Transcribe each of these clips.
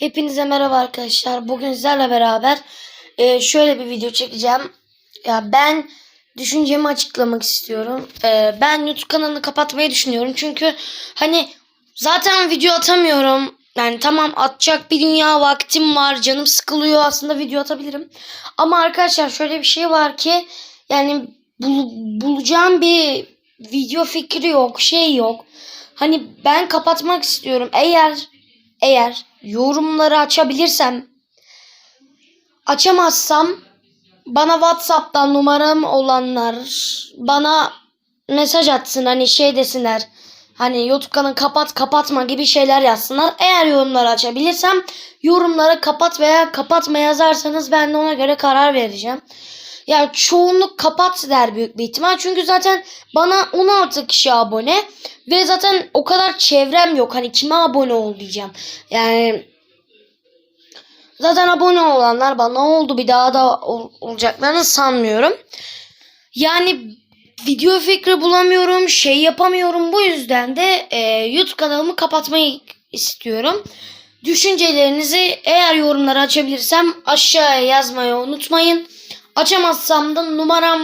Hepinize merhaba arkadaşlar. Bugün sizlerle beraber e, şöyle bir video çekeceğim. Ya ben düşüncemi açıklamak istiyorum. E, ben YouTube kanalını kapatmayı düşünüyorum. Çünkü hani zaten video atamıyorum. Yani tamam atacak bir dünya vaktim var. Canım sıkılıyor. Aslında video atabilirim. Ama arkadaşlar şöyle bir şey var ki yani bul- bulacağım bir video fikri yok. Şey yok. Hani ben kapatmak istiyorum. Eğer eğer yorumları açabilirsem açamazsam bana WhatsApp'tan numaram olanlar bana mesaj atsın hani şey desinler hani YouTube kanalı kapat kapatma gibi şeyler yazsınlar. Eğer yorumları açabilirsem yorumları kapat veya kapatma yazarsanız ben de ona göre karar vereceğim. Ya çoğunluk kapat der büyük bir ihtimal. Çünkü zaten bana 16 kişi abone ve zaten o kadar çevrem yok. Hani kime abone ol diyeceğim. Yani zaten abone olanlar bana oldu. Bir daha da ol- olacaklarını sanmıyorum. Yani video fikri bulamıyorum. Şey yapamıyorum. Bu yüzden de e, YouTube kanalımı kapatmayı istiyorum. Düşüncelerinizi eğer yorumlara açabilirsem aşağıya yazmayı unutmayın. Açamazsam da numaram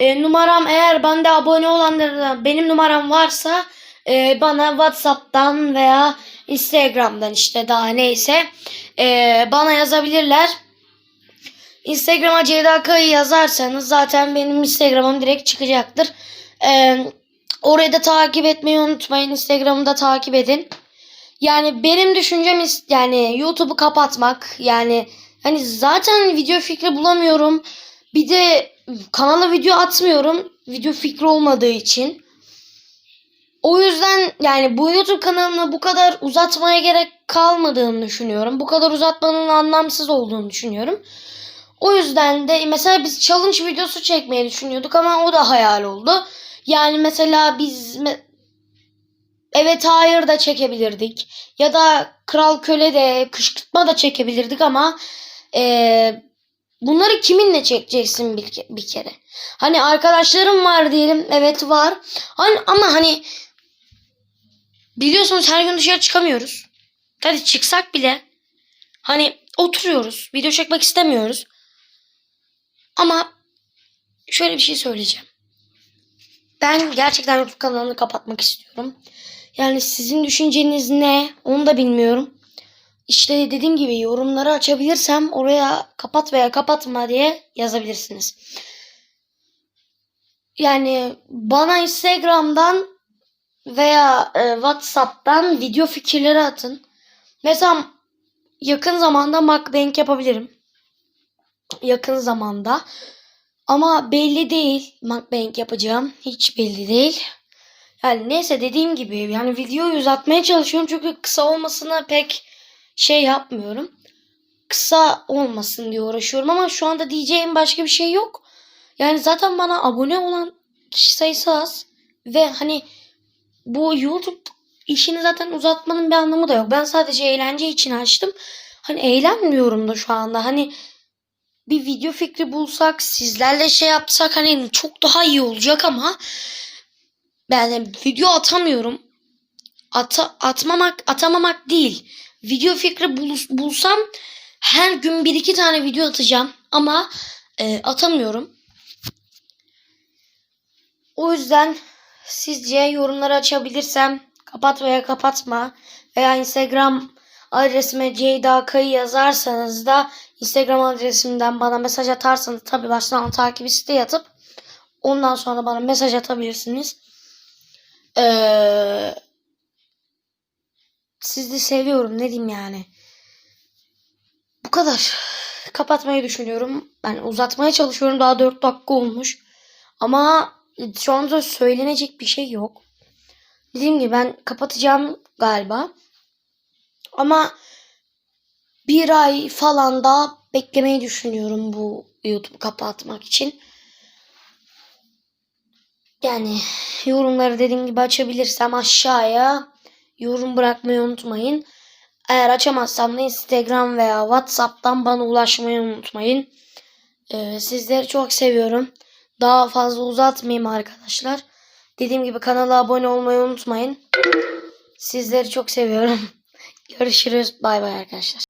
e, numaram eğer bende abone olanlara benim numaram varsa e, bana WhatsApp'tan veya Instagram'dan işte daha neyse e, bana yazabilirler. Instagram'a Ceyda Kayı yazarsanız zaten benim Instagram'ım direkt çıkacaktır. E, orayı da takip etmeyi unutmayın. Instagram'ı da takip edin. Yani benim düşüncem yani YouTube'u kapatmak. Yani hani zaten video fikri bulamıyorum. Bir de kanala video atmıyorum. Video fikri olmadığı için. O yüzden yani bu YouTube kanalını bu kadar uzatmaya gerek kalmadığını düşünüyorum. Bu kadar uzatmanın anlamsız olduğunu düşünüyorum. O yüzden de mesela biz challenge videosu çekmeyi düşünüyorduk ama o da hayal oldu. Yani mesela biz evet hayır da çekebilirdik. Ya da kral köle de kışkırtma da çekebilirdik ama eee, bunları kiminle çekeceksin bir, bir kere? Hani arkadaşlarım var diyelim. Evet var. Hani, ama hani biliyorsunuz her gün dışarı çıkamıyoruz. Hadi çıksak bile hani oturuyoruz. Video çekmek istemiyoruz. Ama şöyle bir şey söyleyeceğim. Ben gerçekten YouTube kanalını kapatmak istiyorum. Yani sizin düşünceniz ne? Onu da bilmiyorum. İşte dediğim gibi yorumları açabilirsem oraya kapat veya kapatma diye yazabilirsiniz. Yani bana Instagram'dan veya e, WhatsApp'tan video fikirleri atın. Mesela yakın zamanda mukbang yapabilirim. Yakın zamanda. Ama belli değil mukbang yapacağım. Hiç belli değil. Yani neyse dediğim gibi yani videoyu uzatmaya çalışıyorum çünkü kısa olmasına pek şey yapmıyorum. Kısa olmasın diye uğraşıyorum ama şu anda diyeceğim başka bir şey yok. Yani zaten bana abone olan kişi sayısı az ve hani bu YouTube işini zaten uzatmanın bir anlamı da yok. Ben sadece eğlence için açtım. Hani eğlenmiyorum da şu anda. Hani bir video fikri bulsak, sizlerle şey yapsak hani çok daha iyi olacak ama ben video atamıyorum. Ata, atmamak, atamamak değil. Video fikri bul- bulsam her gün bir iki tane video atacağım ama e, atamıyorum. O yüzden sizce yorumları açabilirsem kapat veya kapatma veya Instagram adresime Ceyda Kayı yazarsanız da Instagram adresimden bana mesaj atarsanız tabi baştan takip isteği atıp ondan sonra bana mesaj atabilirsiniz. Ee, sizi seviyorum ne diyeyim yani. Bu kadar. Kapatmayı düşünüyorum. Yani uzatmaya çalışıyorum. Daha 4 dakika olmuş. Ama şu anda söylenecek bir şey yok. Dediğim gibi ben kapatacağım galiba. Ama bir ay falan daha beklemeyi düşünüyorum bu YouTube kapatmak için. Yani yorumları dediğim gibi açabilirsem aşağıya yorum bırakmayı unutmayın. Eğer açamazsam da Instagram veya WhatsApp'tan bana ulaşmayı unutmayın. Ee, sizleri çok seviyorum. Daha fazla uzatmayayım arkadaşlar. Dediğim gibi kanala abone olmayı unutmayın. Sizleri çok seviyorum. Görüşürüz. Bay bay arkadaşlar.